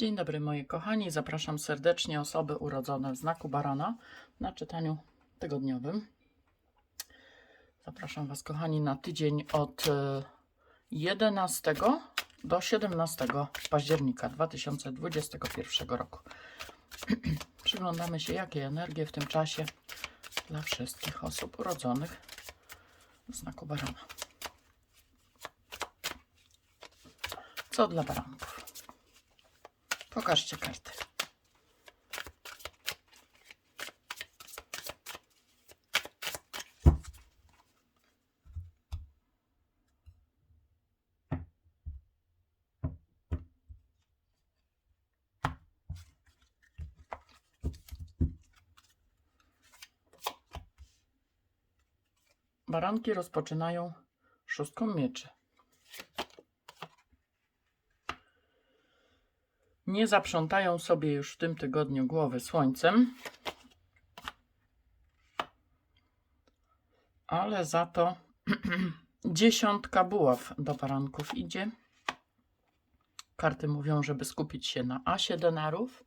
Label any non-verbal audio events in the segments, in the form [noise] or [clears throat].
Dzień dobry moi kochani, zapraszam serdecznie osoby urodzone w znaku barana na czytaniu tygodniowym. Zapraszam Was kochani na tydzień od e, 11 do 17 października 2021 roku. [clears throat] Przyglądamy się jakie energie w tym czasie dla wszystkich osób urodzonych w znaku barana. Co dla baranków? Pokażcie karty. Baranki rozpoczynają szóstką mieczy. Nie zaprzątają sobie już w tym tygodniu głowy słońcem, ale za to [clears throat] dziesiątka buław do baranków idzie. Karty mówią, żeby skupić się na asie denarów.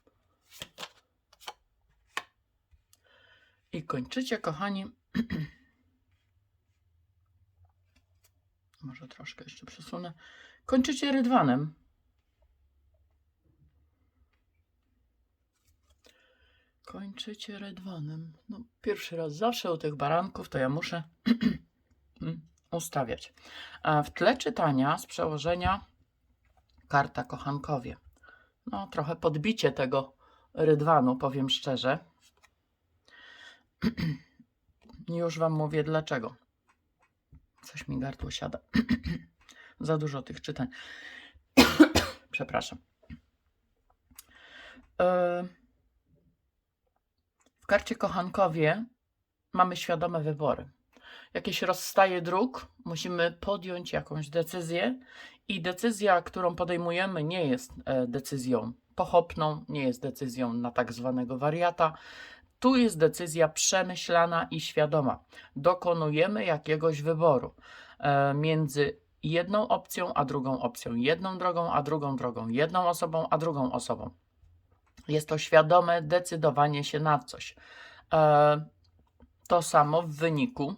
I kończycie, kochani. [clears throat] Może troszkę jeszcze przesunę. Kończycie rydwanem. Kończycie rydwanem. No, pierwszy raz zawsze u tych baranków to ja muszę [clears throat] ustawiać. A w tle czytania z przełożenia karta kochankowie. No, trochę podbicie tego rydwanu, powiem szczerze. [clears throat] Już Wam mówię dlaczego. Coś mi gardło siada. [clears throat] Za dużo tych czytań. Przepraszam. E, W karcie kochankowie mamy świadome wybory. Jakieś rozstaje dróg, musimy podjąć jakąś decyzję i decyzja, którą podejmujemy, nie jest e, decyzją pochopną, nie jest decyzją na tak zwanego wariata. Tu jest decyzja przemyślana i świadoma. Dokonujemy jakiegoś wyboru e, między jedną opcją a drugą opcją, jedną drogą a drugą drogą, jedną osobą a drugą osobą. Jest to świadome decydowanie się na coś. E, To samo w wyniku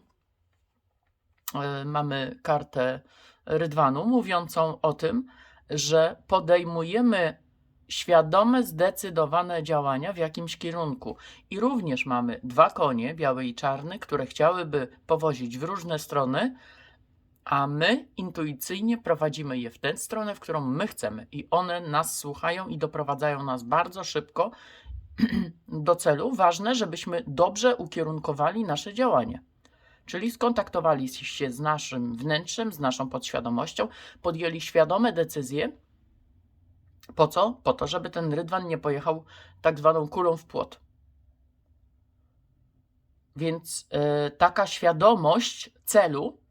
e, mamy kartę Rydwanu mówiącą o tym, że podejmujemy świadome, zdecydowane działania w jakimś kierunku. I również mamy dwa konie, biały i czarny, które chciałyby powozić w różne strony, a my intuicyjnie prowadzimy je w tę stronę, w którą my chcemy. I one nas słuchają i doprowadzają nas bardzo szybko [clears throat] do celu. Ważne, żebyśmy dobrze ukierunkowali nasze działanie. Czyli skontaktowali się z naszym wnętrzem, z naszą podświadomością, podjęli świadome decyzje. Po co? Po to, żeby ten rydwan nie pojechał tak zwaną kulą w płot. Więc e, taka świadomość celu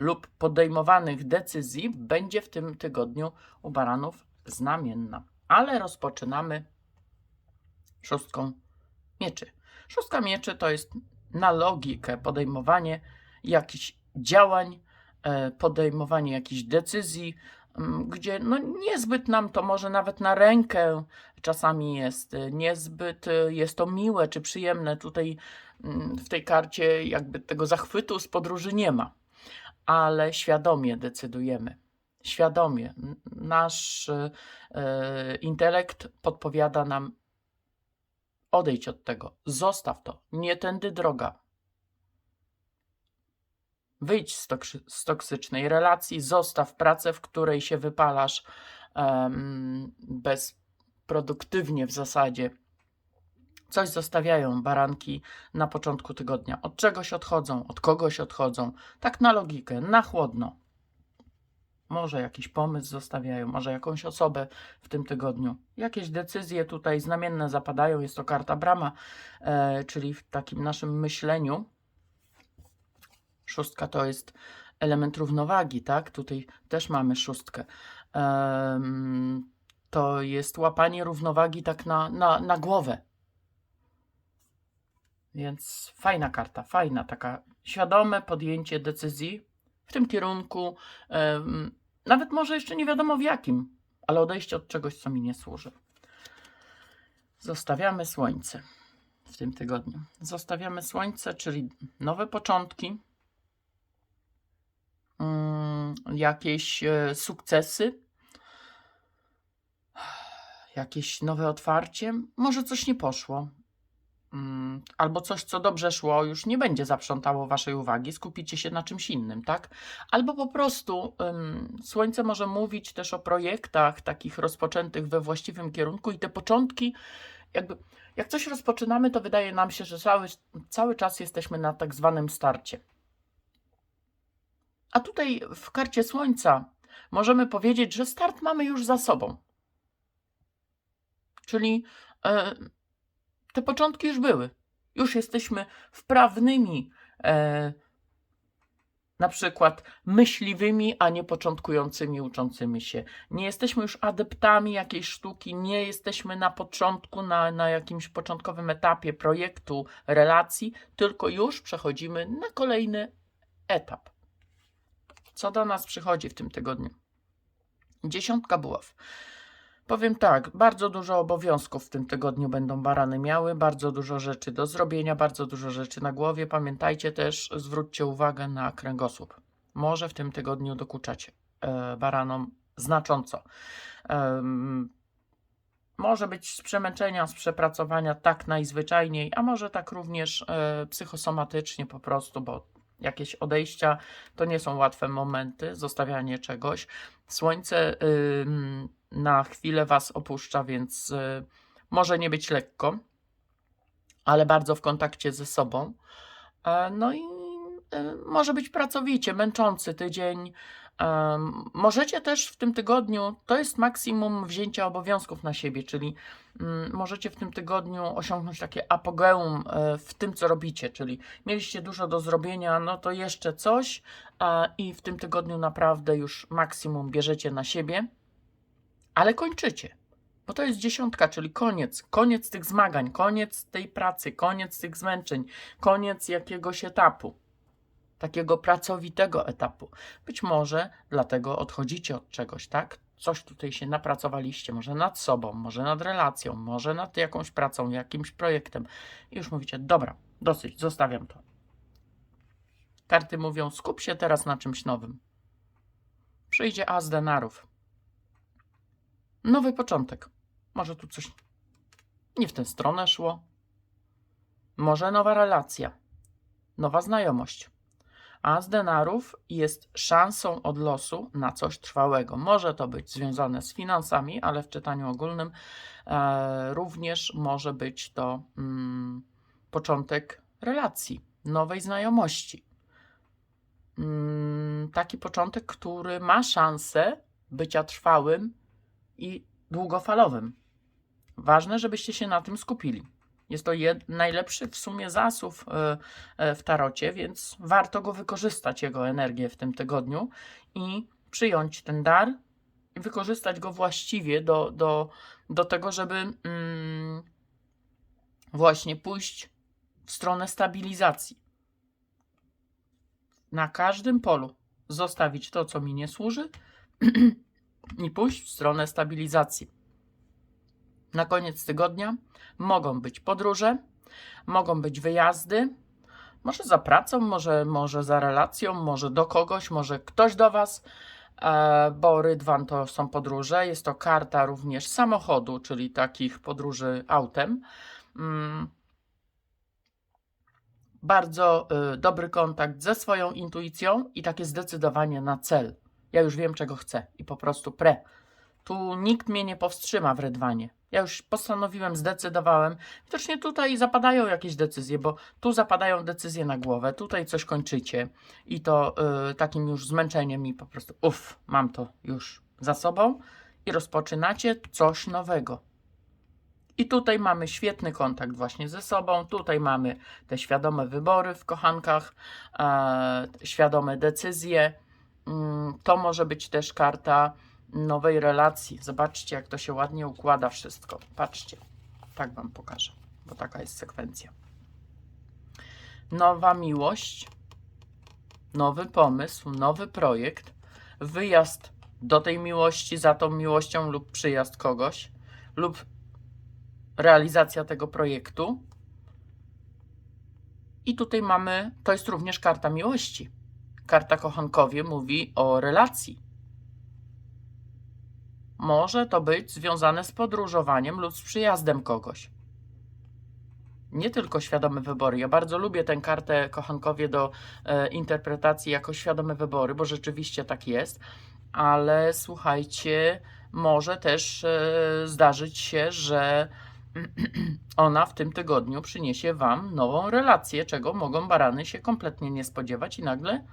lub podejmowanych decyzji będzie w tym tygodniu u baranów znamienna. Ale rozpoczynamy szóstką mieczy. Szóstka mieczy to jest na logikę podejmowanie jakichś działań, e, podejmowanie jakichś decyzji, m, gdzie no niezbyt nam to może nawet na rękę czasami jest, niezbyt e, jest to miłe czy przyjemne. Tutaj mm, w tej karcie jakby tego zachwytu z podróży nie ma, ale świadomie decydujemy. Świadomie. Nasz e, e, intelekt podpowiada nam, odejdź od tego, zostaw to, nie tędy droga. Wyjdź z, tokrzy- z toksycznej relacji, zostaw pracę, w której się wypalasz bezproduktywnie w zasadzie. Coś zostawiają baranki na początku tygodnia. Od czegoś odchodzą, od kogoś odchodzą. Tak na logikę, na chłodno. Może jakiś pomysł zostawiają, może jakąś osobę w tym tygodniu. Jakieś decyzje tutaj znamienne zapadają. Jest to karta brama, e, czyli w takim naszym myśleniu. Szóstka to jest element równowagi, tak? Tutaj też mamy szóstkę. Em, to jest łapanie równowagi tak na, na, na głowę. Więc fajna karta, fajna, taka świadome podjęcie decyzji w tym kierunku. nawet może jeszcze nie wiadomo w jakim, ale odejście od czegoś, co mi nie służy. Zostawiamy słońce w tym tygodniu. Zostawiamy słońce, czyli nowe początki, mm, jakieś e, sukcesy, jakieś nowe otwarcie. Może coś nie poszło, albo coś, co dobrze szło, już nie będzie zaprzątało waszej uwagi, skupicie się na czymś innym, tak? Albo po prostu słońce może mówić też o projektach takich rozpoczętych we właściwym kierunku i te początki, jakby jak coś rozpoczynamy, to wydaje nam się, że cały, cały czas jesteśmy na tak zwanym starcie. A tutaj w karcie Słońca możemy powiedzieć, że start mamy już za sobą. Czyli e, te początki już były. Już jesteśmy wprawnymi, e, na przykład myśliwymi, a nie początkującymi, uczącymi się. Nie jesteśmy już adeptami jakiejś sztuki, nie jesteśmy na początku, na, na jakimś początkowym etapie projektu, relacji, tylko już przechodzimy na kolejny etap. Co do nas przychodzi w tym tygodniu? Dziesiątka buław. Powiem tak, bardzo dużo obowiązków w tym tygodniu będą barany miały, bardzo dużo rzeczy do zrobienia, bardzo dużo rzeczy na głowie. Pamiętajcie też, zwróćcie uwagę na kręgosłup. Może w tym tygodniu dokuczać e, baranom znacząco. Em, może być z przemęczenia, z przepracowania tak najzwyczajniej, a może tak również e, psychosomatycznie po prostu, bo jakieś odejścia to nie są łatwe momenty, zostawianie czegoś. Słońce na chwilę Was opuszcza, więc y, może nie być lekko, ale bardzo w kontakcie ze sobą. E, no i y, może być pracowicie, męczący tydzień. Em, Możecie też w tym tygodniu, to jest maksimum wzięcia obowiązków na siebie, czyli mm, możecie w tym tygodniu osiągnąć takie apogeum e, w tym, co robicie, czyli mieliście dużo do zrobienia, no to jeszcze coś i w tym tygodniu naprawdę już maksimum bierzecie na siebie, ale kończycie. Bo to jest dziesiątka, czyli koniec. Koniec tych zmagań, koniec tej pracy, koniec tych zmęczeń, koniec jakiegoś etapu. Takiego pracowitego etapu. Być może dlatego odchodzicie od czegoś, tak? Coś tutaj się napracowaliście, może nad sobą, może nad relacją, może nad jakąś pracą, jakimś projektem. I już mówicie, dobra, dosyć, zostawiam to. Karty mówią, skup się teraz na czymś nowym. Przyjdzie as denarów. Nowy początek. Może tu coś nie w tę stronę szło. Może nowa relacja, nowa znajomość. A z denarów jest szansą od losu na coś trwałego. Może to być związane z finansami, ale w czytaniu ogólnym e, również może być to mm, początek relacji, nowej znajomości. Mm, taki początek, który ma szansę bycia trwałym i długofalowym. Ważne, żebyście się na tym skupili. Jest to jed, najlepszy w sumie zasób e, e, w tarocie, więc warto go wykorzystać, jego energię w tym tygodniu i przyjąć ten dar i wykorzystać go właściwie do, do, do tego, żeby mm, właśnie pójść w stronę stabilizacji. Na każdym polu zostawić to, co mi nie służy [clears throat] i pójść w stronę stabilizacji. Na koniec tygodnia mogą być podróże, mogą być wyjazdy, może za pracą, może, może za relacją, może do kogoś, może ktoś do Was, e, bo Rydwan to są podróże. Jest to karta również samochodu, czyli takich podróży autem. Mm. Bardzo y, dobry kontakt ze swoją intuicją i takie zdecydowanie na cel. Ja już wiem, czego chcę i po prostu pre. Tu nikt mnie nie powstrzyma w Rydwanie. Ja już postanowiłem, zdecydowałem. Widocznie tutaj zapadają jakieś decyzje, bo tu zapadają decyzje na głowę, tutaj coś kończycie i to y, takim już zmęczeniem i po prostu uff, mam to już za sobą i rozpoczynacie coś nowego. I tutaj mamy świetny kontakt właśnie ze sobą, tutaj mamy te świadome wybory w kochankach, e, świadome decyzje. Mm, To może być też karta nowej relacji. Zobaczcie, jak to się ładnie układa wszystko. Patrzcie, tak Wam pokażę, bo taka jest sekwencja. Nowa miłość, nowy pomysł, nowy projekt, wyjazd do tej miłości, za tą miłością lub przyjazd kogoś, lub realizacja tego projektu. I tutaj mamy, to jest również karta miłości. Karta kochankowie mówi o relacji. Może to być związane z podróżowaniem lub z przyjazdem kogoś. Nie tylko świadome wybory. Ja bardzo lubię tę kartę kochankowie do e, interpretacji jako świadome wybory, bo rzeczywiście tak jest, ale słuchajcie, może też e, zdarzyć się, że [clears throat] ona w tym tygodniu przyniesie Wam nową relację, czego mogą barany się kompletnie nie spodziewać i nagle,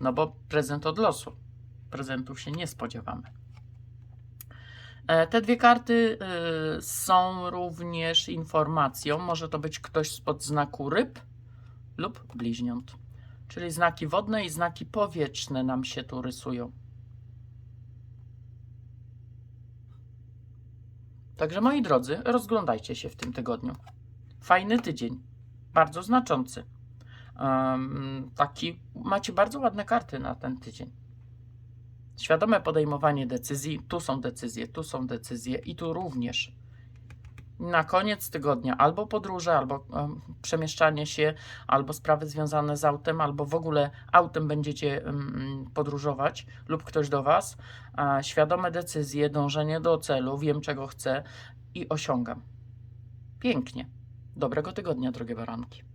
no bo prezent od losu, prezentów się nie spodziewamy. E, Te dwie karty y, są również informacją, może to być ktoś spod znaku ryb lub bliźniąt, czyli znaki wodne i znaki powietrzne nam się tu rysują. Także moi drodzy, rozglądajcie się w tym tygodniu. Fajny tydzień, bardzo znaczący. Taki, macie bardzo ładne karty na ten tydzień. Świadome podejmowanie decyzji, tu są decyzje, tu są decyzje i tu również. Na koniec tygodnia albo podróże, albo em, przemieszczanie się, albo sprawy związane z autem, albo w ogóle autem będziecie em, podróżować lub ktoś do Was. A, świadome decyzje, dążenie do celu, wiem czego chcę i osiągam. Pięknie. Dobrego tygodnia, drogie baranki.